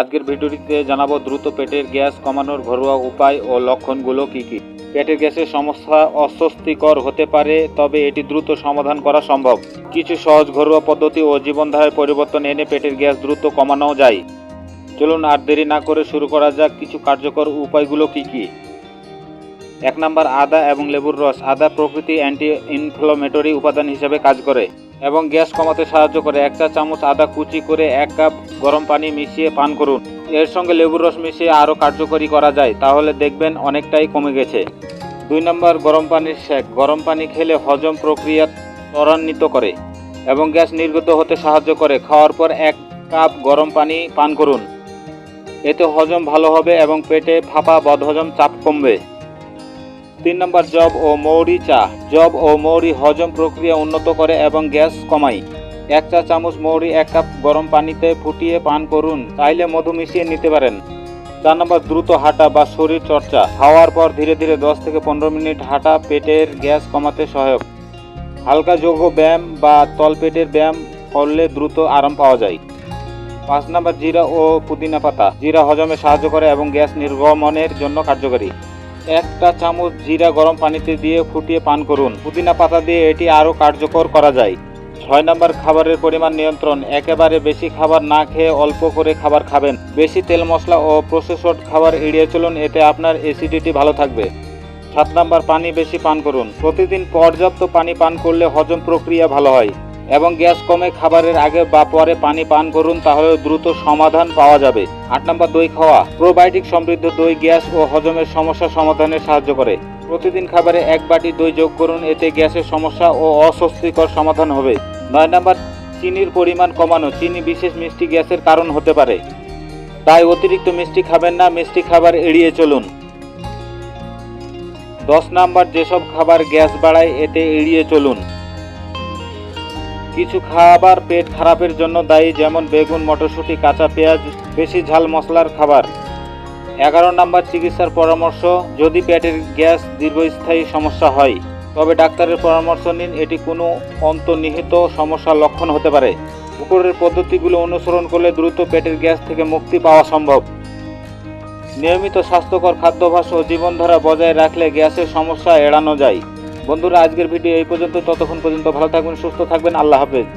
আজকের ভিডিওটিতে জানাব দ্রুত পেটের গ্যাস কমানোর ঘরোয়া উপায় ও লক্ষণগুলো কি কি? পেটের গ্যাসের সমস্যা অস্বস্তিকর হতে পারে, তবে এটি দ্রুত সমাধান করা সম্ভব। কিছু সহজ ঘরোয়া পদ্ধতি ও জীবনধারায় পরিবর্তন এনে পেটের গ্যাস দ্রুত কমানো যায়। চলুন আর দেরি না করে শুরু করা যাক কিছু কার্যকর উপায়গুলো কি কি? এক নম্বর, আদা এবং লেবুর রস। আদা প্রকৃতি অ্যান্টি ইনফ্লামেটরি উপাদান হিসেবে কাজ করে। এবং গ্যাস কমাতে সাহায্য করে। এক চা চামচ আদা কুচি করে এক কাপ গরম পানি মিশিয়ে পান করুন। এর সঙ্গে লেবুর রস মিশিয়ে আরও কার্যকরী করা যায়, তাহলে দেখবেন অনেকটাই কমে গেছে। দুই নম্বর, গরম পানির সেক। গরম পানি খেলে হজম প্রক্রিয়া ত্বরান্বিত করে এবং গ্যাস নির্গত হতে সাহায্য করে। খাওয়ার পর এক কাপ গরম পানি পান করুন। এতে হজম ভালো হবে এবং পেটে ফাঁপা বদহজম চাপ কমবে। তিন নম্বর জব ও মৌরি চা। জব ও মৌরি হজম প্রক্রিয়া উন্নত করে এবং গ্যাস কমায়। এক চা চামচ মৌরি, এক কাপ গরম পানিতে ফুটিয়ে পান করুন চাইলে মধু মিশিয়ে নিতে পারেন। চার নম্বর দ্রুত হাঁটা বা শরীর চর্চা। খাওয়ার পর ধীরে ধীরে দশ থেকে পনেরো মিনিট হাঁটা পেটের গ্যাস কমাতে সহায়ক। হালকা যোগ ব্যায়াম বা তলপেটের ব্যায়াম করলে দ্রুত আরাম পাওয়া যায়। পাঁচ নম্বর জিরা ও পুদিনা পাতা। জিরা হজমে সাহায্য করে এবং গ্যাস নির্গমনের জন্য কার্যকরী। একটা চামচ জিরা গরম পানিতে দিয়ে ফুটিয়ে পান করুন। পুদিনা পাতা দিয়ে এটি আরও কার্যকর করা যায়। ছয় নম্বর খাবারের পরিমাণ নিয়ন্ত্রণ। একেবারে বেশি খাবার না খেয়ে অল্প করে খাবার খাবেন। বেশি তেল মশলা ও প্রসেসড খাবার এড়িয়ে চলুন, এতে আপনার অ্যাসিডিটি ভালো থাকবে। সাত নম্বর, পানি বেশি পান করুন। প্রতিদিন পর্যাপ্ত পানি পান করলে হজম প্রক্রিয়া ভালো হয়। এবং গ্যাস কমে খাবারের আগে বা পরে পানি পান করুন, তাহলে দ্রুত সমাধান পাওয়া যাবে। আট নম্বর দই খাওয়া। প্রোবায়োটিক সমৃদ্ধ দই গ্যাস ও হজমের সমস্যা সমাধানে সাহায্য করে। প্রতিদিন খাবারে এক বাটি দই যোগ করুন, এতে গ্যাসের সমস্যা ও অস্বস্তিকর সমাধান হবে। নয় নম্বর, চিনির পরিমাণ কমানো। চিনি বিশেষ মিষ্টি গ্যাসের কারণ হতে পারে। তাই অতিরিক্ত মিষ্টি খাবেন না, মিষ্টি খাবার এড়িয়ে চলুন। দশ নাম্বার, যেসব খাবার গ্যাস বাড়ায়, এতে এড়িয়ে চলুন। কিছু খাবার পেট খারাপের জন্য দায়ী, যেমন বেগুন, মটরশুঁটি, কাঁচা পেঁয়াজ, বেশি ঝাল মশলার খাবার। এগারো নাম্বার চিকিৎসার পরামর্শ, যদি পেটের গ্যাস দীর্ঘস্থায়ী সমস্যা হয়, তবে ডাক্তারের পরামর্শ নিন, এটি কোনো অন্তর্নিহিত সমস্যার লক্ষণ হতে পারে। উপরের পদ্ধতিগুলো অনুসরণ করলে দ্রুত পেটের গ্যাস থেকে মুক্তি পাওয়া সম্ভব। নিয়মিত স্বাস্থ্যকর খাদ্যাভ্যাস ও জীবনধারা বজায় রাখলে গ্যাসের সমস্যা এড়ানো যায়। বন্ধুরা আজকের ভিডিও এই পর্যন্ত ততক্ষণ পর্যন্ত ভালো থাকবেন সুস্থ থাকবেন। আল্লাহ হাফেজ।